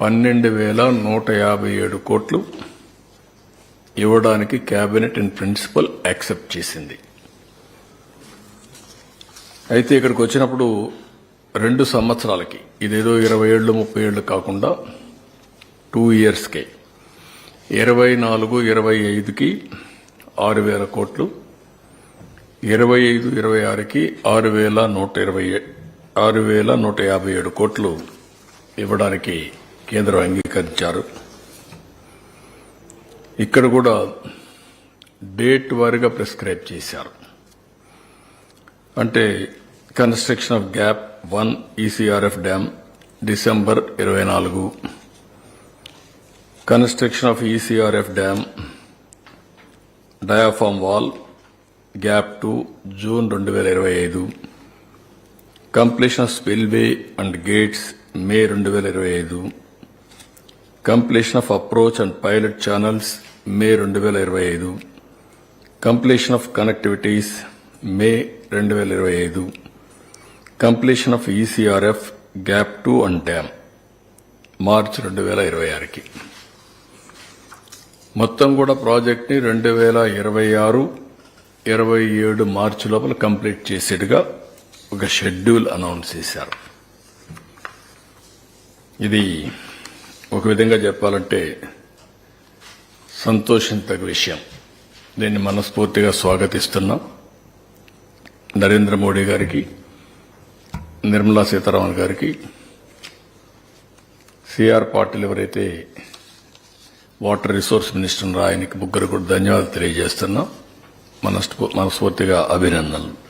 పన్నెండు వేల నూట యాభై ఏడు కోట్లు ఇవ్వడానికి క్యాబినెట్ ఇన్ ప్రిన్సిపల్ యాక్సెప్ట్ చేసింది. అయితే ఇక్కడికి వచ్చినప్పుడు రెండు సంవత్సరాలకి ఇదేదో ఇరవై ఏళ్ళు ముప్పై ఏళ్ళు కాకుండా టూ ఇయర్స్కే ఇరవై నాలుగు ఇరవై ఐదుకి ఆరు వేల కోట్లు ఇరవై ఐదు ఇరవై ఆరుకి ఆరు వేల నూట ఇరవై ఏ- ఆరు వేల నూట యాభై ఏడు కోట్లు ఇవ్వడానికి కేంద్రం అంగీకరించారు. ఇక్కడ కూడా డేట్ వారీగా ప్రిస్క్రైబ్ చేశారు. అంటే construction of gap one ECRF dam December ఇరవై నాలుగు. Construction of ECRF dam diaphragm wall gap two June రెండు వేల ఇరవై ఐదు. Completion of spillway and gates May రెండు వేల ఇరవై ఐదు. Completion of approach and pilot channels May రెండు వేల ఇరవై ఐదు. కంప్లీషన్ ఆఫ్ కనెక్టివిటీస్ మే రెండు వేల ఇరవై ఐదు. Completion of ECRF gap two and dam March రెండు వేల ఇరవై ఆరుకి. మొత్తం కూడా ప్రాజెక్ట్ని రెండు వేల ఇరవై ఆరు ఇరవై ఏడు మార్చి లోపల కంప్లీట్ చేసేట్టుగా ఒక షెడ్యూల్ అనౌన్స్ చేశారు. ఇది విధంగా చెప్పాలంటే సంతోషించదగ్గ విషయం. దీన్ని మనస్ఫూర్తిగా స్వాగతిస్తున్నాం. నరేంద్ర మోడీ గారికి నిర్మలా సీతారామన్ గారికి సిఆర్ పాటిల్ ఎవరైతే వాటర్ రిసోర్స్ మినిస్టర్ ఆయనకి ముగ్గురు కూడా ధన్యవాదాలు తెలియజేస్తున్నాం. మనస్ఫూ- మనస్ఫూర్తిగా అభినందనలు.